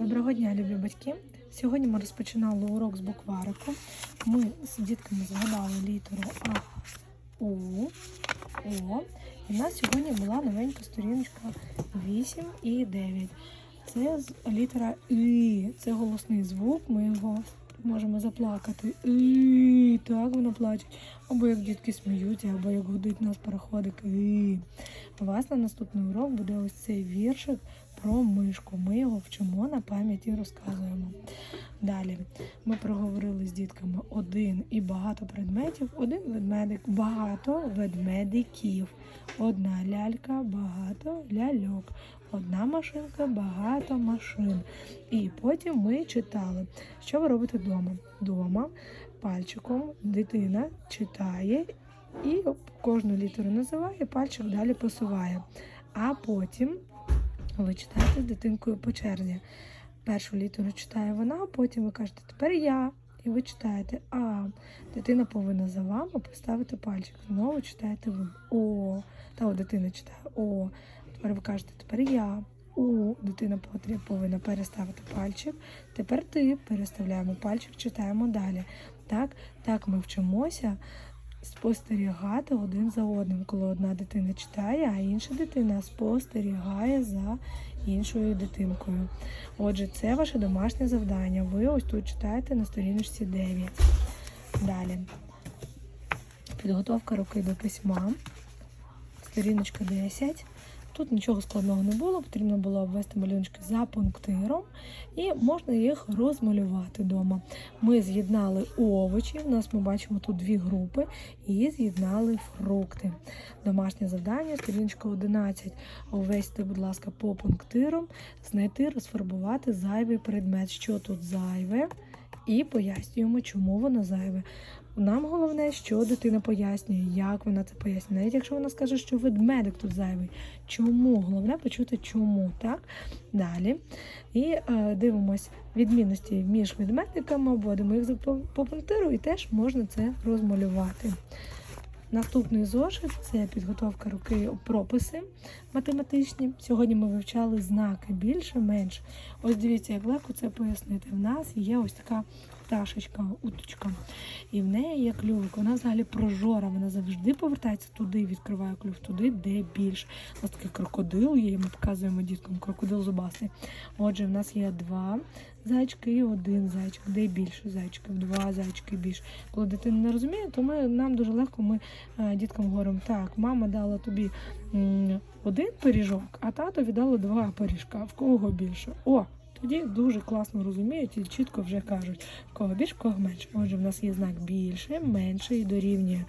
Доброго дня, любі батьки! Сьогодні ми розпочинали урок з букварику. Ми з дітками згадали літеру А, У, О. І в нас сьогодні була новенька сторіночка 8 і 9. Це літера І. Це голосний звук. Ми його можемо заплакати. І. Так воно плачуть. Або як дітки сміються, або як гудить нас пароходик. І. У вас на наступний урок буде ось цей віршик про мишку. Ми його вчимо на пам'ять і розказуємо. Далі ми проговорили з дітками один і багато предметів, один ведмедик, багато ведмедиків, одна лялька, багато ляльок, одна машинка, багато машин. І потім ми читали, що ви робите вдома. Дома пальчиком дитина читає і кожну літеру називає, пальчик далі посуває. А потім ви читаєте з дитинкою по черзі. Першу літеру читає вона, а потім ви кажете, тепер я. І ви читаєте А. Дитина повинна за вами поставити пальчик. Знову читаєте ви О. Та о, дитина читає О. Тепер ви кажете, тепер я. У. Дитина повинна переставити пальчик. Тепер ти переставляємо пальчик, читаємо далі. Так, так ми вчимося спостерігати один за одним, коли одна дитина читає, а інша дитина спостерігає за іншою дитинкою. Отже, це ваше домашнє завдання. Ви ось тут читаєте на сторіночці 9. Далі. Підготовка руки до письма. Сторіночка 10. Тут нічого складного не було, потрібно було обвести малюночки за пунктиром і можна їх розмалювати вдома. Ми з'єднали овочі, у нас ми бачимо тут дві групи, і з'єднали фрукти. Домашнє завдання, сторіночка 11. Обвести, будь ласка, по пунктирам, знайти, розфарбувати зайвий предмет. Що тут зайве? І пояснюємо, чому воно зайве. Нам головне, що дитина пояснює, як вона це пояснює. Навіть якщо вона скаже, що ведмедик тут зайвий. Чому? Головне почути чому. Так? Далі. І е, дивимось відмінності між ведмедиками, обводимо їх по, пунктиру і теж можна це розмалювати. Наступний зошит це підготовка руки прописи математичні. Сьогодні ми вивчали знаки більше, менше. Ось дивіться, як легко це пояснити. В нас є ось така пташечка, уточка, і в неї є клювик. Вона взагалі прожора, вона завжди повертається туди, відкриває клюв, туди, де більше. У нас такий крокодил є, ми показуємо діткам крокодил зубастий. Отже, в нас є два зайчики і один зайчик, де більше зайчиків, два зайчики більше. Коли дитина не розуміє, то ми нам дуже легко ми е, діткам говоримо, так, мама дала тобі один пиріжок, а тато віддало два пиріжка. В кого більше? О! Тоді дуже класно розуміють і чітко вже кажуть, кого більше, кого менше. Отже, в нас є знак більше, менше і дорівнює.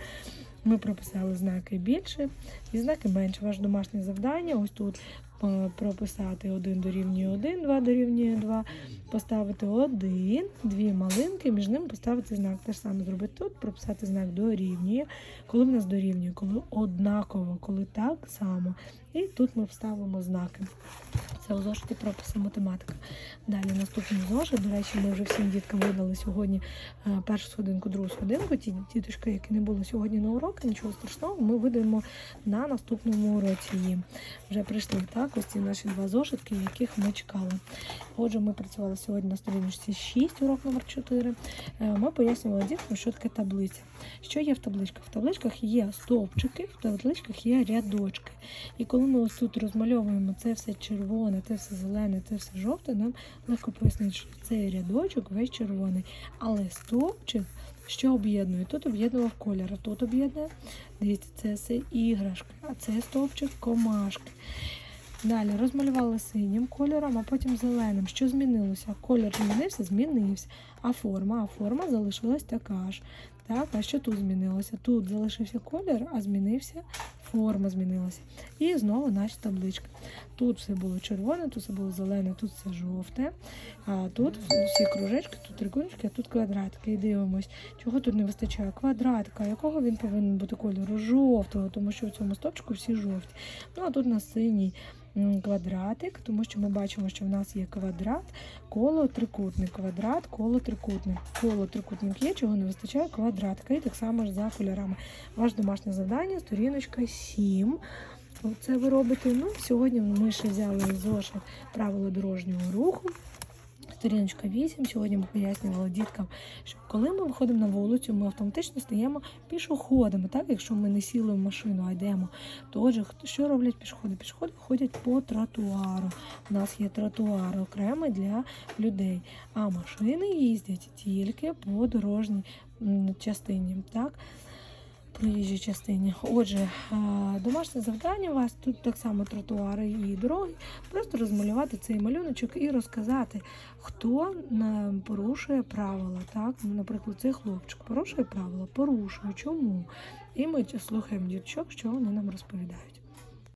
Ми прописали знаки більше і знаки менше. Ваше домашнє завдання ось тут е, прописати 1 дорівнює 1, 2 дорівнює 2, поставити 1, дві малинки, між ними поставити знак. Те ж саме зробити тут, прописати знак дорівнює. Коли в нас дорівнює, коли однаково, коли так само. І тут ми вставимо знаки. Це у зошиті прописи математика. Далі наступний зошит. До речі, ми вже всім діткам видали сьогодні е, першу сходинку, другу сходинку. Ті діточки, які не були сьогодні на уроки, нічого страшного, ми видаємо на наступному уроці їм. Вже прийшли так, ось ці наші два зошитки, яких ми чекали. Отже, ми працювали сьогодні на сторіночці 6, урок номер 4. Е, Ми пояснювали діткам, що таке таблиця. Що є в табличках? В табличках є стовпчики, в табличках є рядочки. І коли ми ось тут розмальовуємо це все червоне, це все зелене, це все жовте, нам легко пояснити, що цей рядочок весь червоний. Але стовпчик, що об'єднує? Тут об'єднував кольори, тут об'єднує. Дивіться, це все іграшки, а це стовпчик комашки. Далі розмалювали синім кольором, а потім зеленим. Що змінилося? Колір змінився, змінився. А форма, а форма залишилась така ж. Так, а що тут змінилося? Тут залишився колір, а змінився форма змінилася. І знову наші таблички. Тут все було червоне, тут все було зелене, тут все жовте. А тут всі кружечки, тут трикутнички, а тут квадратики. І дивимось, чого тут не вистачає? Квадратика. Якого він повинен бути кольору? Жовтого, тому що в цьому стопчику всі жовті. Ну а тут на синій квадратик, тому що ми бачимо, що в нас є квадрат, коло, трикутник, квадрат, коло, трикутник. Коло, трикутник є, чого не вистачає квадратика. І так само ж за кольорами. Ваше домашнє завдання, сторіночка 7. Це ви робите. Ну, сьогодні ми ще взяли зошит правила дорожнього руху. Сторіночка 8. Сьогодні ми пояснювали діткам, що коли ми виходимо на вулицю, ми автоматично стаємо пішоходами. Так, якщо ми не сіли в машину, а йдемо. То що роблять пішоходи? Пішоходи ходять по тротуару. У нас є тротуар окремий для людей, а машини їздять тільки по дорожній частині. Так? Проїжджій частині. Отже, домашнє завдання у вас тут так само тротуари і дороги. Просто розмалювати цей малюночок і розказати, хто на- порушує правила. Так, Ну, наприклад, цей хлопчик порушує правила, порушує, чому. І ми слухаємо діточок, що вони нам розповідають.